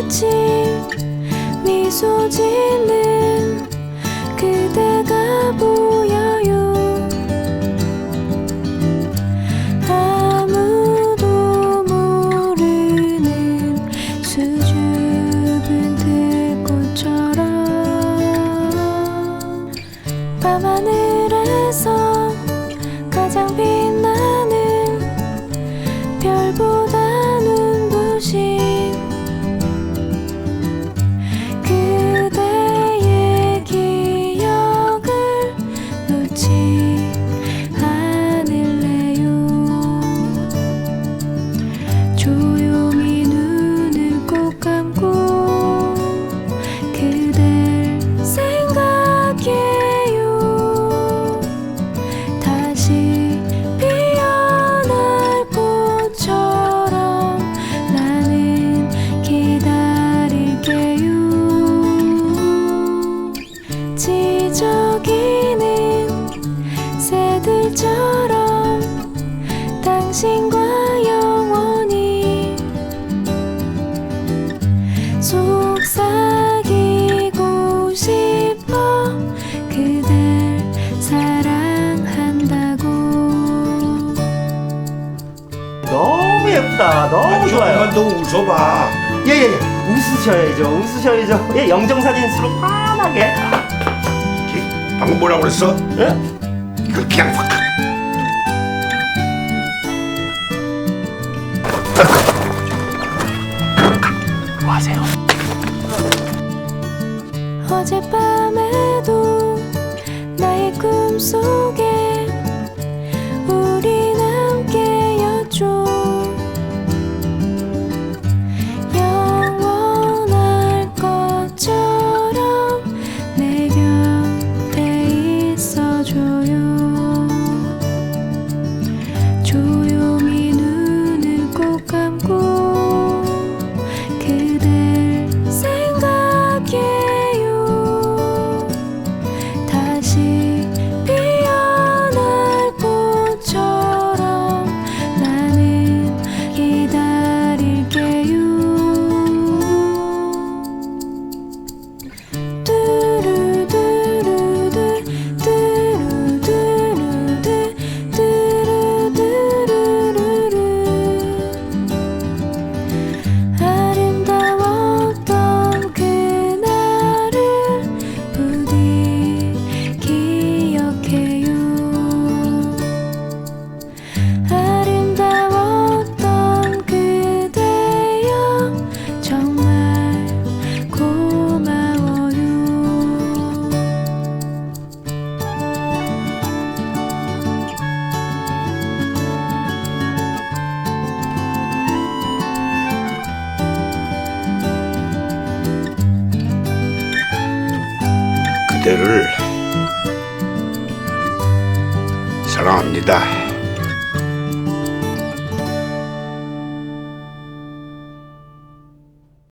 빛이 미소 짓는 그대가 보여요. 아무도 모르는 수줍은 들꽃처럼 밤하늘에서 가장 빛나는 별보다 눈부신 당신과 영원히 속삭이고 싶어 그댈 사랑한다고 너무 예쁘다. 너무 좋아요. 더 웃어봐. 예예 예. 웃으셔야죠. 웃으셔야죠. 예 영정 사진수로 환하게. 이게 방금 뭐라고 그랬어? 예? 이거 그냥 확. 하세요. 어젯밤에도 나의 꿈속에 우린 함께였죠 영원할 것처럼 내 곁에 있어줘요 그대를 사랑합니다.